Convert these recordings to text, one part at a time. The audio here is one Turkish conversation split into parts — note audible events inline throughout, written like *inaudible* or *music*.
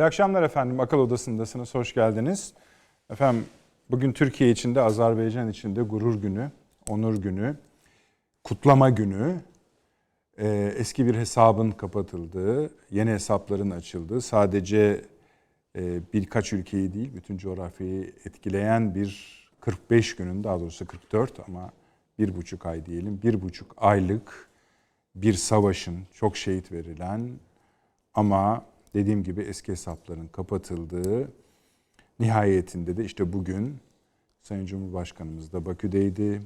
İyi akşamlar efendim. Akıl Odası'ndasınız. Hoş geldiniz. Efendim bugün Türkiye için de Azerbaycan için de gurur günü, onur günü, kutlama günü. Ee, eski bir hesabın kapatıldığı, yeni hesapların açıldığı, sadece e, birkaç ülkeyi değil, bütün coğrafyayı etkileyen bir 45 günün, daha doğrusu 44 ama bir buçuk ay diyelim, bir buçuk aylık bir savaşın, çok şehit verilen ama dediğim gibi eski hesapların kapatıldığı nihayetinde de işte bugün Sayın Cumhurbaşkanımız da Bakü'deydi.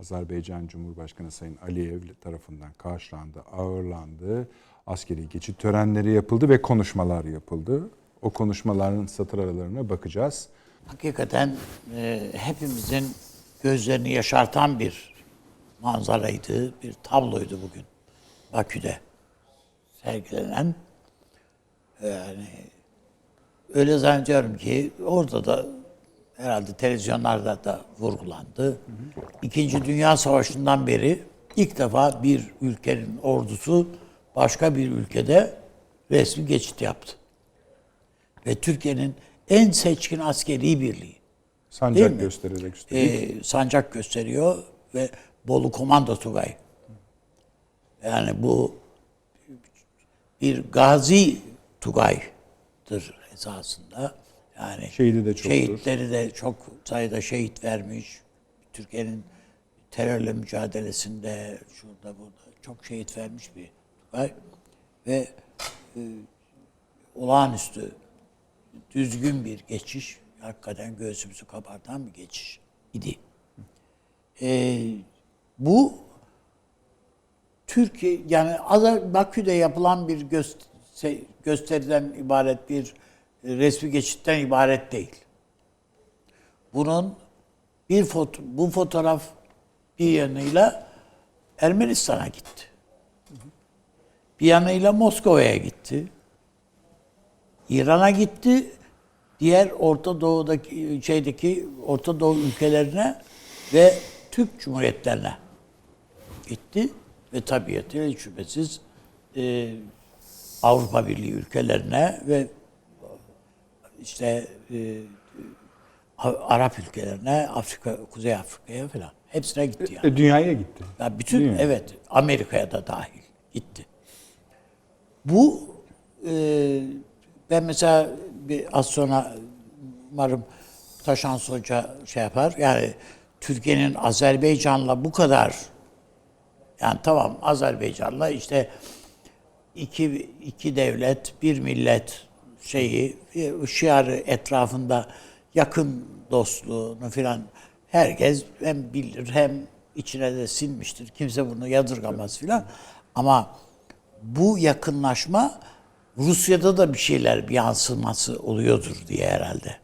Azerbaycan Cumhurbaşkanı Sayın Aliyev tarafından karşılandı, ağırlandı. Askeri geçit törenleri yapıldı ve konuşmalar yapıldı. O konuşmaların satır aralarına bakacağız. Hakikaten e, hepimizin gözlerini yaşartan bir manzaraydı, bir tabloydu bugün Bakü'de sergilenen. Yani öyle zannediyorum ki orada da herhalde televizyonlarda da vurgulandı. İkinci Dünya Savaşı'ndan beri ilk defa bir ülkenin ordusu başka bir ülkede resmi geçit yaptı. Ve Türkiye'nin en seçkin askeri birliği Sancak göstererek üstelik. e, sancak gösteriyor ve Bolu Komando Tugay. Yani bu bir gazi Tugay'dır esasında. Yani Şehidi de çoktur. Şehitleri de çok sayıda şehit vermiş. Türkiye'nin terörle mücadelesinde şurada burada çok şehit vermiş bir Tugay. Ve e, olağanüstü düzgün bir geçiş, hakikaten göğsümüzü kabartan bir geçiş idi. Ee, bu Türkiye yani Bakü'de yapılan bir göster- gösteriden ibaret bir e, resmi geçitten ibaret değil. Bunun bir foto, bu fotoğraf bir yanıyla Ermenistan'a gitti. Bir yanıyla Moskova'ya gitti. İran'a gitti. Diğer Orta Doğu'daki şeydeki Orta Doğu ülkelerine ve Türk Cumhuriyetlerine gitti ve tabiatıyla şüphesiz e, Avrupa Birliği ülkelerine ve işte e, Arap ülkelerine, Afrika, Kuzey Afrika'ya falan hepsine gitti yani. E, dünyaya gitti. Ya bütün mi? evet Amerika'ya da dahil gitti. Bu e, ben mesela bir az sonra umarım Taşan Hoca şey yapar. Yani Türkiye'nin Azerbaycan'la bu kadar yani tamam Azerbaycan'la işte iki, iki devlet, bir millet şeyi, şiarı etrafında yakın dostluğunu filan herkes hem bilir hem içine de sinmiştir. Kimse bunu yadırgamaz filan. Ama bu yakınlaşma Rusya'da da bir şeyler bir yansıması oluyordur diye herhalde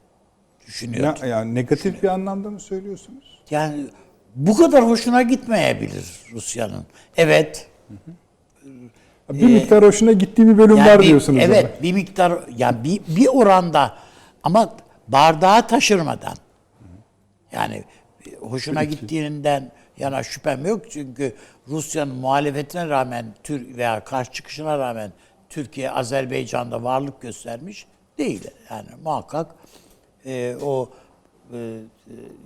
düşünüyorum. Ya, yani negatif bir anlamda mı söylüyorsunuz? Yani bu kadar hoşuna gitmeyebilir Rusya'nın. Evet, Bir miktar hoşuna gittiği bir bölüm Yani var bir- diyorsunuz Evet, ama. bir miktar ya bir, bir oranda ama bardağı taşırmadan. Yani hoşuna gittiğinden yana şüphem yok çünkü Rusya'nın muhalefetine rağmen Tür veya karşı çıkışına rağmen Türkiye Azerbaycan'da varlık göstermiş değil. Yani muhakkak e, o e,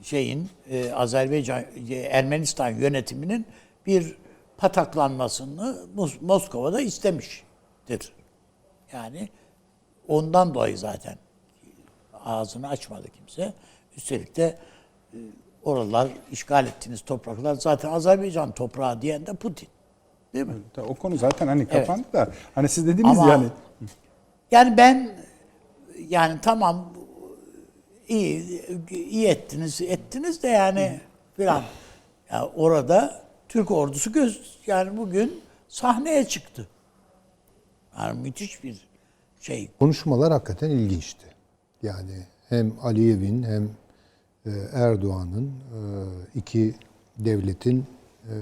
şeyin e, Azerbaycan e, Ermenistan yönetiminin bir pataklanmasını Mos- Moskova'da istemiştir. Yani ondan dolayı zaten ağzını açmadı kimse. Üstelik de e, oralar işgal ettiğiniz topraklar zaten Azerbaycan toprağı diyen de Putin. Değil mi? O konu zaten hani kapandı da. Hani siz dediniz Ama- yani. Yani ben yani tamam iyi iyi ettiniz ettiniz de yani filan. Ya orada Türk ordusu göz yani bugün sahneye çıktı. Yani müthiş bir şey. Konuşmalar hakikaten ilginçti. Yani hem Aliyev'in hem e, Erdoğan'ın e, iki devletin e,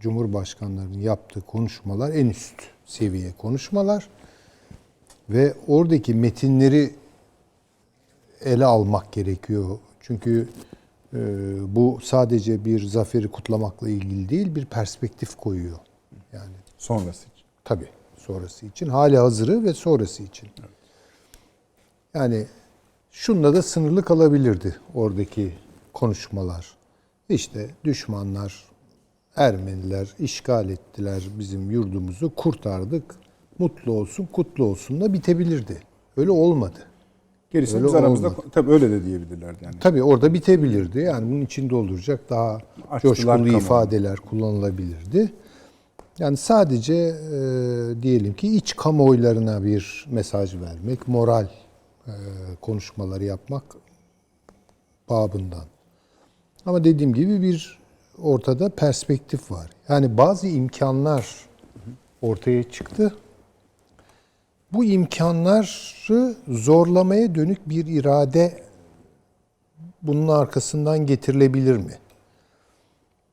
cumhurbaşkanlarının yaptığı konuşmalar en üst seviye konuşmalar ve oradaki metinleri ele almak gerekiyor. Çünkü bu sadece bir zaferi kutlamakla ilgili değil, bir perspektif koyuyor. Yani Sonrası için. Tabii sonrası için. Hali hazırı ve sonrası için. Yani şunla da sınırlı kalabilirdi oradaki konuşmalar. İşte düşmanlar, Ermeniler işgal ettiler bizim yurdumuzu, kurtardık. Mutlu olsun, kutlu olsun da bitebilirdi. Öyle olmadı. Gerisini Öyle biz aramızda olmadı. tabii öyle de diyebilirlerdi yani. Tabii orada bitebilirdi. Yani bunun içinde olacak daha Açtılar coşkulu kamuoyu. ifadeler kullanılabilirdi. Yani sadece e, diyelim ki iç kamuoylarına bir mesaj vermek, moral e, konuşmaları yapmak babından. Ama dediğim gibi bir ortada perspektif var. Yani bazı imkanlar ortaya çıktı. Bu imkanları zorlamaya dönük bir irade bunun arkasından getirilebilir mi?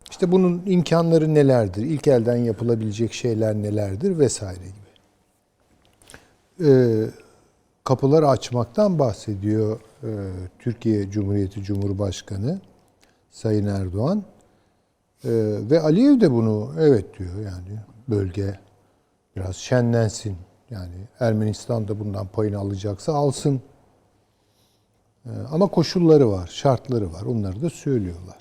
İşte bunun imkanları nelerdir? İlk elden yapılabilecek şeyler nelerdir vesaire gibi. Ee, kapıları açmaktan bahsediyor e, Türkiye Cumhuriyeti Cumhurbaşkanı Sayın Erdoğan. Ee, ve Aliyev de bunu evet diyor yani bölge biraz şenlensin. Yani Ermenistan da bundan payını alacaksa alsın. Ee, Ama koşulları var, şartları var. Onları da söylüyorlar.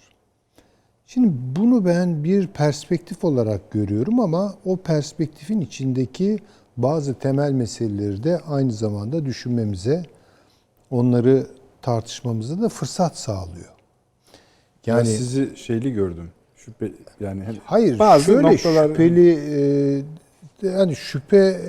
Şimdi bunu ben bir perspektif olarak görüyorum ama o perspektifin içindeki bazı temel meseleleri de aynı zamanda düşünmemize, onları tartışmamıza da fırsat sağlıyor. Yani Yani sizi şeyli gördüm. Şüphe yani hayır, bazı şöyle noktalar şüpheli e, yani şüphe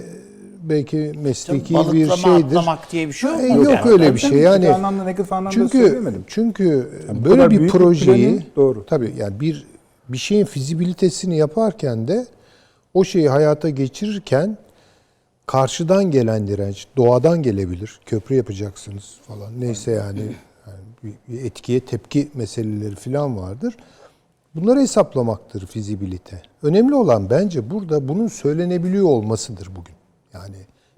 belki mesleki bir Balıklama şeydir. atlamak diye bir şey yok. E, mu yok yani? öyle bir Tabii şey. tabii, Yani kötü anlamda negatif anlamda çünkü söylemedim. çünkü Yani böyle bir bir projeyi planı doğru. tabii yani bir bir şeyin fizibilitesini yaparken de o şeyi hayata geçirirken karşıdan gelen direnç doğadan gelebilir. Köprü yapacaksınız falan. Neyse yani, yani bir, bir etkiye tepki meseleleri falan vardır. Bunları hesaplamaktır fizibilite. Önemli olan bence burada bunun söylenebiliyor olmasıdır bugün. Yani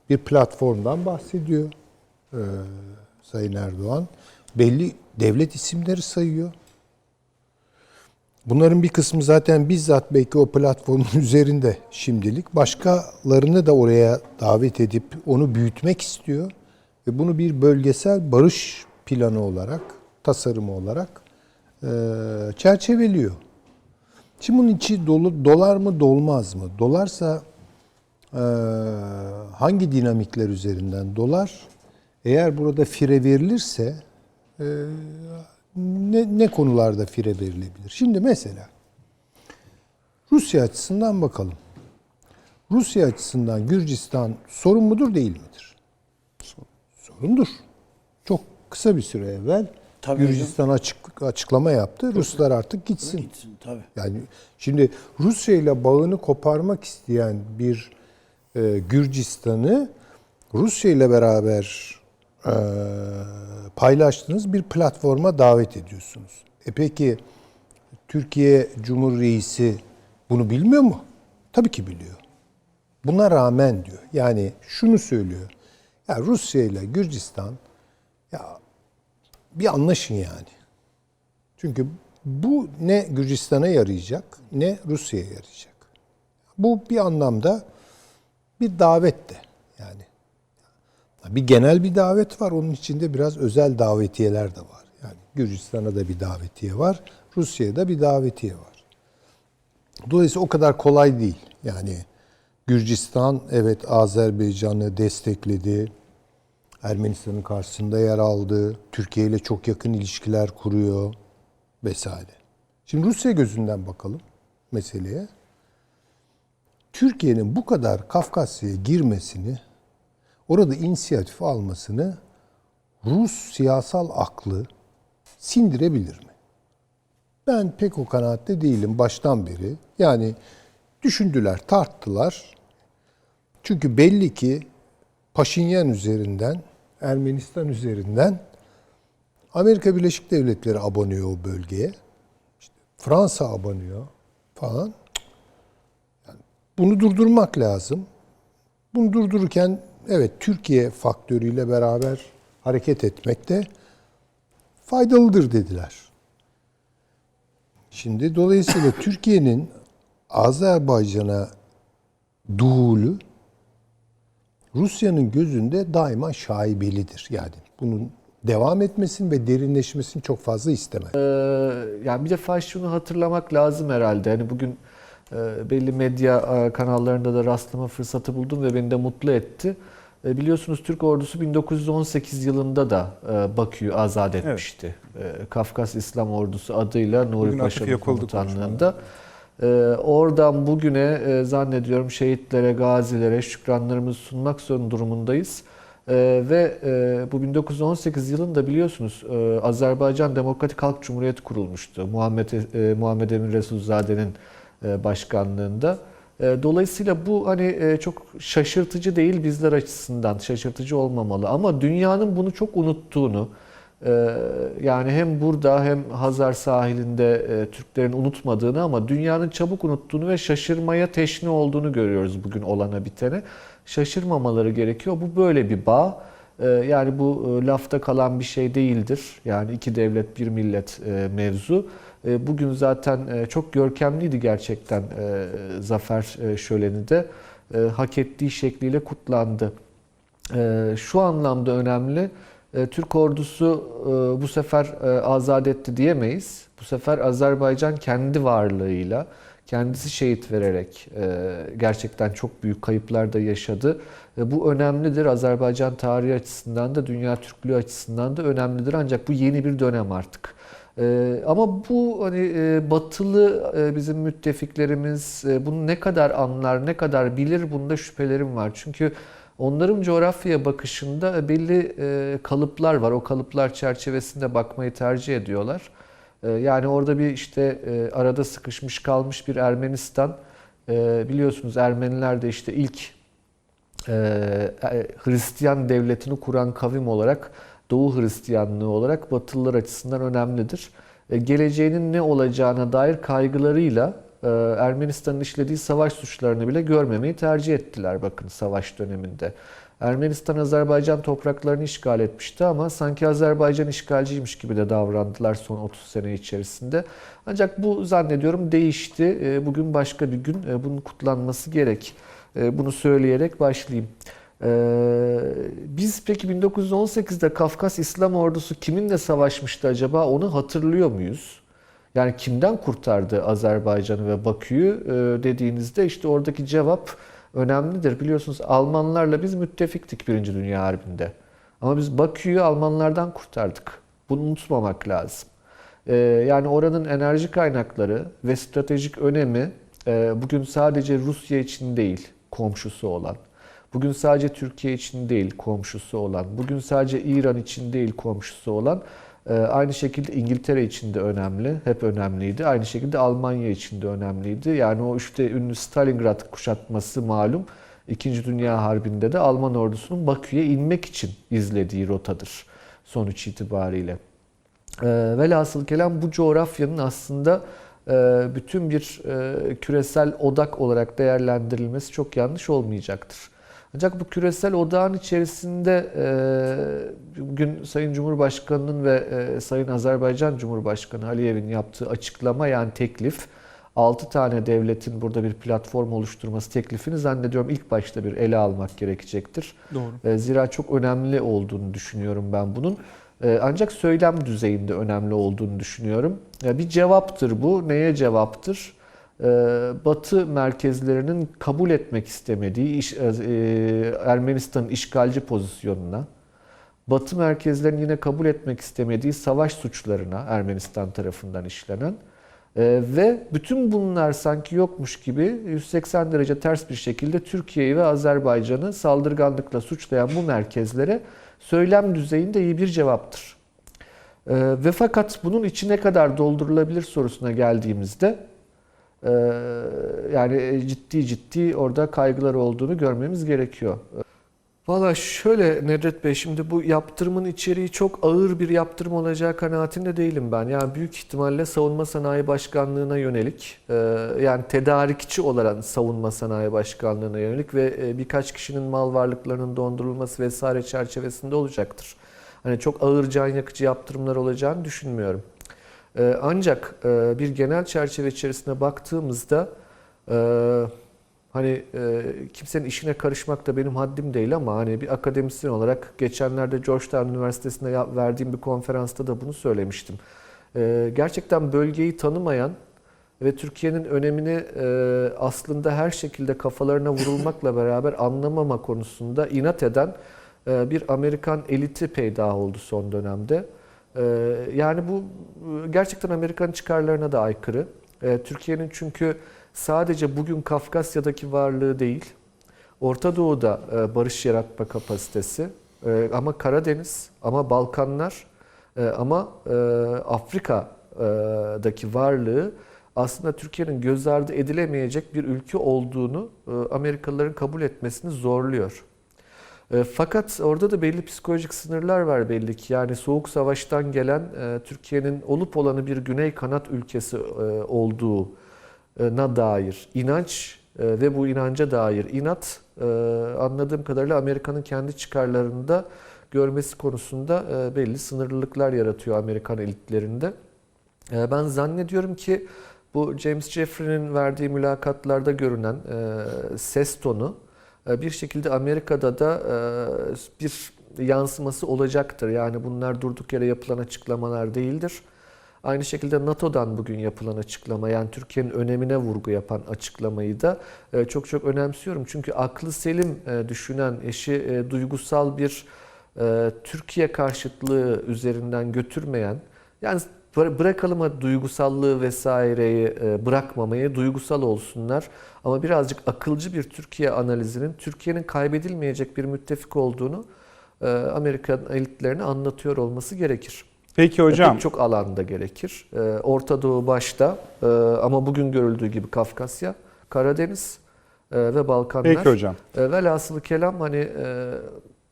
bir platformdan bahsediyor e, Sayın Erdoğan. Belli devlet isimleri sayıyor. Bunların bir kısmı zaten bizzat belki o platformun *laughs* üzerinde şimdilik. Başkalarını da oraya davet edip onu büyütmek istiyor. Ve bunu bir bölgesel barış planı olarak, tasarımı olarak e, çerçeveliyor. Şimdi bunun içi dolu, dolar mı dolmaz mı? Dolarsa hangi dinamikler üzerinden dolar? Eğer burada fire verilirse e, ne, ne konularda fire verilebilir? Şimdi mesela Rusya açısından bakalım. Rusya açısından Gürcistan sorun mudur değil midir? Sorundur. Çok kısa bir süre evvel Tabii Gürcistan açık, açıklama yaptı. Ruslar artık gitsin. Gitsin tabii. Yani şimdi Rusya ile bağını koparmak isteyen bir Gürcistan'ı Rusya ile beraber e, paylaştığınız bir platforma davet ediyorsunuz. E peki Türkiye Cumhur Reisi bunu bilmiyor mu? Tabii ki biliyor. Buna rağmen diyor. Yani şunu söylüyor. Ya Rusya ile Gürcistan ya bir anlaşın yani. Çünkü bu ne Gürcistan'a yarayacak ne Rusya'ya yarayacak. Bu bir anlamda bir davet de yani. Bir genel bir davet var. Onun içinde biraz özel davetiyeler de var. Yani Gürcistan'a da bir davetiye var. Rusya'ya da bir davetiye var. Dolayısıyla o kadar kolay değil. Yani Gürcistan evet Azerbaycan'ı destekledi. Ermenistan'ın karşısında yer aldı. Türkiye ile çok yakın ilişkiler kuruyor vesaire. Şimdi Rusya gözünden bakalım meseleye. Türkiye'nin bu kadar Kafkasya'ya girmesini, orada inisiyatif almasını Rus siyasal aklı sindirebilir mi? Ben pek o kanaatte değilim baştan beri. Yani düşündüler, tarttılar. Çünkü belli ki Paşinyan üzerinden, Ermenistan üzerinden Amerika Birleşik Devletleri abanıyor o bölgeye. İşte Fransa abanıyor falan. Bunu durdurmak lazım. Bunu durdururken evet Türkiye faktörüyle beraber hareket etmek de faydalıdır dediler. Şimdi dolayısıyla *laughs* Türkiye'nin Azerbaycan'a duhulü Rusya'nın gözünde daima şaibelidir. Yani bunun devam etmesini ve derinleşmesini çok fazla istemez. Ee, yani bir defa şunu hatırlamak lazım herhalde. Hani bugün belli medya e, kanallarında da rastlama fırsatı buldum ve beni de mutlu etti. E, biliyorsunuz Türk ordusu 1918 yılında da e, Bakü'yü azat etmişti. E, Kafkas İslam Ordusu adıyla Nuri Paşa'nın komutanlığında. Oradan bugüne zannediyorum şehitlere, gazilere şükranlarımızı sunmak zorunda durumundayız. Ee, ve bu 1918 yılında biliyorsunuz Azerbaycan Demokratik Halk Cumhuriyeti kurulmuştu. Muhammed Muhammed Emin Resulzade'nin başkanlığında. E, dolayısıyla bu hani e, çok şaşırtıcı değil bizler açısından şaşırtıcı olmamalı ama dünyanın bunu çok unuttuğunu e, yani hem burada hem Hazar sahilinde e, Türklerin unutmadığını ama dünyanın çabuk unuttuğunu ve şaşırmaya teşne olduğunu görüyoruz bugün olana bitene şaşırmamaları gerekiyor. Bu böyle bir bağ. Yani bu e, lafta kalan bir şey değildir. Yani iki devlet bir millet e, mevzu. E, Bugün zaten e, çok görkemliydi gerçekten e, zafer şöleni de. Hak ettiği şekliyle kutlandı. Şu anlamda önemli. Türk ordusu bu sefer azat etti diyemeyiz. Bu sefer Azerbaycan kendi varlığıyla, kendisi şehit vererek gerçekten çok büyük kayıplar da yaşadı. Bu önemlidir. Azerbaycan tarihi açısından da, dünya Türklüğü açısından da önemlidir. Ancak bu yeni bir dönem artık. E, Ama bu hani e, batılı e, bizim müttefiklerimiz e, bunu ne kadar anlar, ne kadar bilir bunda şüphelerim var. Çünkü onların coğrafyaya bakışında belli kalıplar var. O kalıplar çerçevesinde bakmayı tercih ediyorlar. Yani orada bir işte arada sıkışmış kalmış bir Ermenistan. Biliyorsunuz Ermeniler de işte ilk Hristiyan devletini kuran kavim olarak Doğu Hristiyanlığı olarak Batılılar açısından önemlidir. E, Geleceğinin ne olacağına dair kaygılarıyla e, Ermenistan'ın işlediği savaş suçlarını bile görmemeyi tercih ettiler bakın savaş döneminde. Ermenistan Azerbaycan topraklarını işgal etmişti ama sanki Azerbaycan işgalciymiş gibi de davrandılar son 30 sene içerisinde. Ancak bu zannediyorum değişti. E, Bugün başka bir gün bunun kutlanması gerek. Bunu söyleyerek başlayayım. Ee, biz peki 1918'de Kafkas İslam Ordusu kiminle savaşmıştı acaba onu hatırlıyor muyuz? Yani kimden kurtardı Azerbaycan'ı ve Bakü'yü Ee, dediğinizde işte oradaki cevap önemlidir. Biliyorsunuz Almanlarla biz müttefiktik Birinci Dünya Harbi'nde. Ama biz Bakü'yü Almanlardan kurtardık. Bunu unutmamak lazım. Ee, Yani oranın enerji kaynakları ve stratejik önemi e, bugün sadece Rusya için değil, komşusu olan, bugün sadece Türkiye için değil, komşusu olan, bugün sadece İran için değil, komşusu olan, e, aynı şekilde İngiltere için de önemli, hep önemliydi. Aynı şekilde Almanya için de önemliydi. Yani o işte ünlü Stalingrad kuşatması malum, İkinci Dünya Harbi'nde de Alman ordusunun Bakü'ye inmek için izlediği rotadır sonuç itibariyle. E, velhasıl kelam bu coğrafyanın aslında e, bütün bir küresel odak olarak değerlendirilmesi çok yanlış olmayacaktır. Ancak bu küresel odağın içerisinde bugün Sayın Cumhurbaşkanı'nın ve Sayın Azerbaycan Cumhurbaşkanı Aliyev'in yaptığı açıklama yani teklif 6 tane devletin burada bir platform oluşturması teklifini zannediyorum ilk başta bir ele almak gerekecektir. Doğru. Zira çok önemli olduğunu düşünüyorum ben bunun. Ancak söylem düzeyinde önemli olduğunu düşünüyorum. Bir cevaptır bu. Neye cevaptır? E, Batı merkezlerinin kabul etmek istemediği iş- e, Ermenistan'ın işgalci pozisyonuna, Batı merkezlerinin yine kabul etmek istemediği savaş suçlarına Ermenistan tarafından işlenen e, ve bütün bunlar sanki yokmuş gibi 180 derece ters bir şekilde Türkiye'yi ve Azerbaycan'ı saldırganlıkla suçlayan bu merkezlere söylem düzeyinde iyi bir cevaptır. E, ve fakat bunun içi ne kadar doldurulabilir sorusuna geldiğimizde e, yani ciddi ciddi orada kaygılar olduğunu görmemiz gerekiyor. Valla şöyle Nedret Bey şimdi bu yaptırımın içeriği çok ağır bir yaptırım olacağı kanaatinde değilim ben. Yani büyük ihtimalle savunma sanayi başkanlığına yönelik e, yani tedarikçi olan savunma sanayi başkanlığına yönelik ve e, birkaç kişinin mal varlıklarının dondurulması vesaire çerçevesinde olacaktır. Hani çok ağır can yakıcı yaptırımlar olacağını düşünmüyorum. E, Ancak e, bir genel çerçeve içerisine baktığımızda e, Hani e, kimsenin işine karışmak da benim haddim değil ama hani bir akademisyen olarak geçenlerde Georgetown Üniversitesi'nde verdiğim bir konferansta da bunu söylemiştim. Gerçekten bölgeyi tanımayan ve Türkiye'nin önemini aslında her şekilde kafalarına vurulmakla beraber anlamama konusunda inat eden bir Amerikan eliti peyda oldu son dönemde. E, yani bu e, gerçekten Amerikan çıkarlarına da aykırı. E, Türkiye'nin çünkü sadece bugün Kafkasya'daki varlığı değil, Orta Doğu'da e, barış yaratma kapasitesi e, ama Karadeniz, ama Balkanlar, ama Afrika'daki varlığı aslında Türkiye'nin göz ardı edilemeyecek bir ülke olduğunu Amerikalıların kabul etmesini zorluyor. E, Fakat orada da belli psikolojik sınırlar var belli ki. Yani Soğuk Savaş'tan gelen e, Türkiye'nin olup olanı bir Güney kanat ülkesi e, olduğuna dair inanç e, ve bu inanca dair inat anladığım kadarıyla Amerika'nın kendi çıkarlarında görmesi konusunda belli sınırlılıklar yaratıyor Amerikan elitlerinde. Ben zannediyorum ki bu James Jeffrey'nin verdiği mülakatlarda görünen ses tonu bir şekilde Amerika'da da e, bir yansıması olacaktır. Yani bunlar durduk yere yapılan açıklamalar değildir. Aynı şekilde NATO'dan bugün yapılan açıklama yani Türkiye'nin önemine vurgu yapan açıklamayı da e, çok çok önemsiyorum. Çünkü aklı selim e, düşünen eşi e, duygusal bir e, Türkiye karşıtlığı üzerinden götürmeyen yani bırakalım hadi duygusallığı vesaireyi e, bırakmamayı duygusal olsunlar ama birazcık akılcı bir Türkiye analizinin Türkiye'nin kaybedilmeyecek bir müttefik olduğunu e, Amerikan elitlerine anlatıyor olması gerekir. Peki E, hocam. Pek çok alanda gerekir. Orta Doğu başta ama bugün görüldüğü gibi Kafkasya, Karadeniz ve Balkanlar. Peki hocam. Velhasılı kelam hani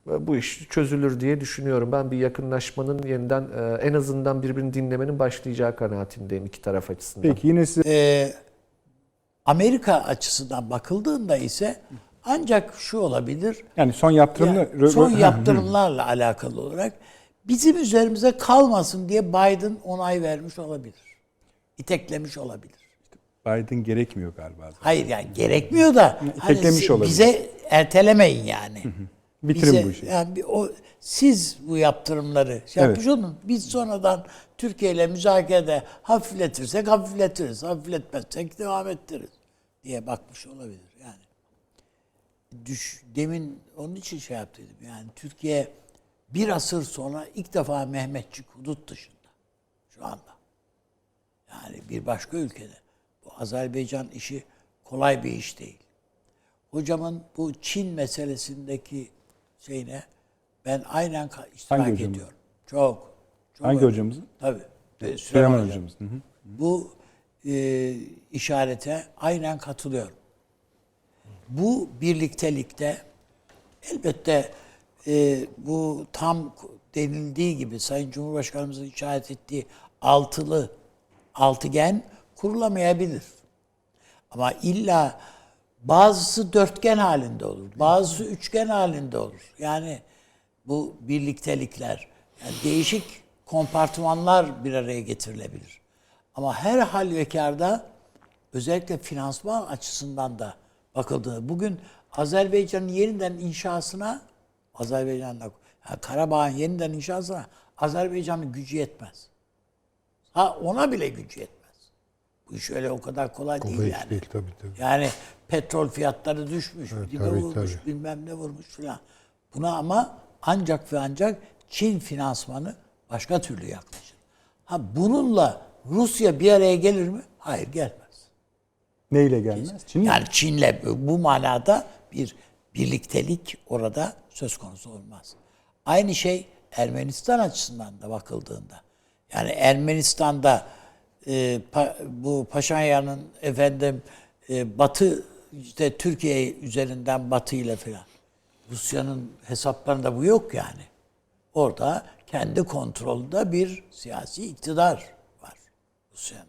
bu iş çözülür diye düşünüyorum. Ben bir yakınlaşmanın yeniden e, en azından birbirini dinlemenin başlayacağı kanaatindeyim iki taraf açısından. Peki yine size Ee, Amerika açısından bakıldığında ise ancak şu olabilir. yani son yaptırımını Yani son yaptırımlarla alakalı olarak bizim üzerimize kalmasın diye Biden onay vermiş olabilir. İteklemiş olabilir. Biden gerekmiyor galiba. Hayır yani gerekmiyor da hani olabilir. bize ertelemeyin yani. Bitirin Bize- bu işi. Yani bir o siz bu yaptırımları şey Evet. yapmış olun. Biz sonradan Türkiye ile müzakerede hafifletirsek hafifletiriz. Hafifletmezsek devam ettiririz diye bakmış olabilir yani. Düş, demin onun için şey yaptıydım. Yani Türkiye bir asır sonra ilk defa Mehmetçik hudut dışında şu anda. Yani bir başka ülkede. Bu Azerbaycan işi kolay bir iş değil. Hocamın bu Çin meselesindeki şeyine ben aynen iştirak Hangi ediyorum. Çok. çok Hangi önemli. hocamızın? Tabii. Süleyman, Süleyman Hocam. hocamız. Hı hı. Bu e, işarete aynen katılıyorum. Bu birliktelikte elbette e, bu tam denildiği gibi Sayın Cumhurbaşkanımızın işaret ettiği altılı altıgen kurulamayabilir. Ama illa bazısı dörtgen halinde olur, bazısı üçgen halinde olur. Yani bu birliktelikler, yani değişik kompartımanlar bir araya getirilebilir. Ama her halükarda özellikle finansman açısından da bakıldığı bugün Azerbaycan'ın yeniden inşasına Azerbaycan'da yani Karabağ'ın yeniden inşasına Azerbaycan'ın gücü yetmez. Ha ona bile gücü yetmez. Bu iş öyle o kadar kolay, Kolay değil yani. değil tabii tabii. Yani petrol fiyatları düşmüş, dibe tabii, vurmuş, tabii. bilmem ne vurmuş filan. Buna ama ancak ve ancak Çin finansmanı başka türlü yaklaşır. Ha bununla Rusya bir araya gelir mi? Hayır gelmez. Neyle gelmez? Çin? Yani Çin'le bu manada bir birliktelik orada söz konusu olmaz. Aynı şey Ermenistan açısından da bakıldığında. Yani Ermenistan'da e, pa- bu Paşinyan'ın efendim e, Batı işte Türkiye üzerinden Batı ile filan. Rusya'nın hesaplarında bu yok yani. Orada kendi kontrolünde bir siyasi iktidar var Rusya'nın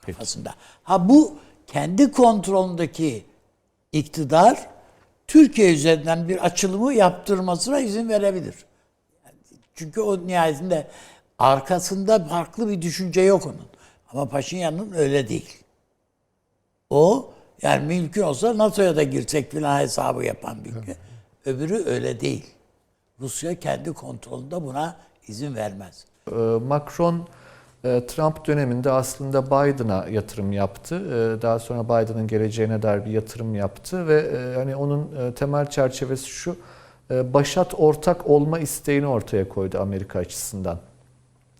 kafasında. Ha bu kendi kontrolündeki iktidar Türkiye üzerinden bir açılımı yaptırmasına izin verebilir. Çünkü o nihayetinde arkasında farklı bir düşünce yok onun. Ama Paşinyan'ın öyle değil. O Yani mümkün olsa NATO'ya da girsek filan hesabı yapan bir ülke. Öbürü öyle değil. Rusya kendi kontrolünde buna izin vermez. Ee, Macron e, Trump döneminde aslında Biden'a yatırım yaptı. Ee, Daha sonra Biden'ın geleceğine dair bir yatırım yaptı ve e, hani onun e, temel çerçevesi şu başat ortak olma isteğini ortaya koydu Amerika açısından.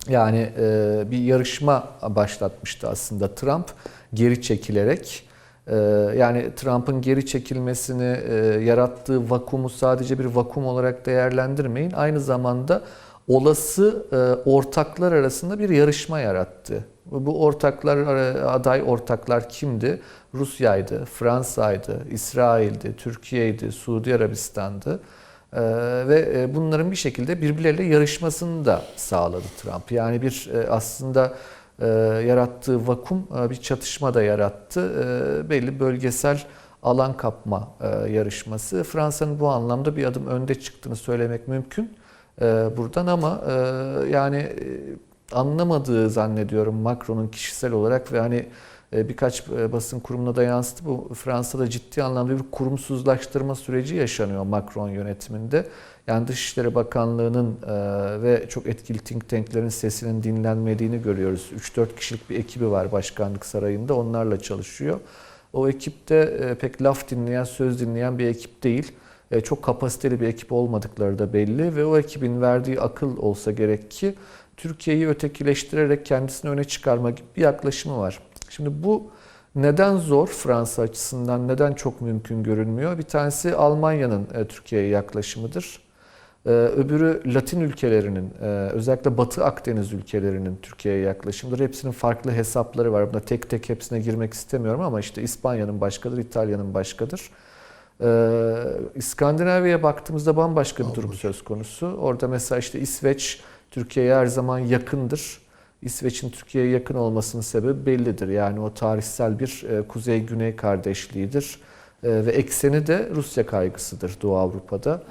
Yani e, bir yarışma başlatmıştı aslında Trump geri çekilerek. E, yani Trump'ın geri çekilmesini e, yarattığı vakumu sadece bir vakum olarak değerlendirmeyin. Aynı zamanda olası e, ortaklar arasında bir yarışma yarattı. Bu ortaklar ara- aday ortaklar kimdi? Rusya'ydı, Fransa'ydı, İsrail'di, Türkiye'ydi, Suudi Arabistan'dı. Ee, ve e, bunların bir şekilde birbirleriyle yarışmasını da sağladı Trump. Yani bir e, aslında e, yarattığı vakum bir çatışma da yarattı. Belli bölgesel alan kapma yarışması. Fransa'nın bu anlamda bir adım önde çıktığını söylemek mümkün buradan ama yani anlamadığı zannediyorum Macron'un kişisel olarak ve hani e, birkaç e, basın kurumuna da yansıdı. Bu Fransa'da ciddi anlamda bir kurumsuzlaştırma süreci yaşanıyor Macron yönetiminde. Yani Dışişleri Bakanlığı'nın e, ve çok etkili think tanklerin sesinin dinlenmediğini görüyoruz. 3-4 kişilik bir ekibi var başkanlık sarayında. Onlarla çalışıyor. O ekipte pek laf dinleyen, söz dinleyen bir ekip değil. Çok kapasiteli bir ekip olmadıkları da belli ve o ekibin verdiği akıl olsa gerek ki Türkiye'yi ötekileştirerek kendisini öne çıkarma gibi bir yaklaşımı var. Şimdi bu neden zor Fransa açısından, neden çok mümkün görünmüyor? Bir tanesi Almanya'nın e, Türkiye'ye yaklaşımıdır. Ee, Öbürü Latin ülkelerinin, e, özellikle Batı Akdeniz ülkelerinin Türkiye'ye yaklaşımıdır. Hepsinin farklı hesapları var. Buna tek tek hepsine girmek istemiyorum ama işte İspanya'nın başkadır, İtalya'nın başkadır. İskandinavya'ya baktığımızda bambaşka bir durum söz konusu. Orada mesela işte İsveç Türkiye'ye her zaman yakındır. İsveç'in Türkiye'ye yakın olmasının sebebi bellidir. Yani o tarihsel bir e, kuzey-güney kardeşliğidir. E, ve ekseni de Rusya kaygısıdır Doğu Avrupa'da.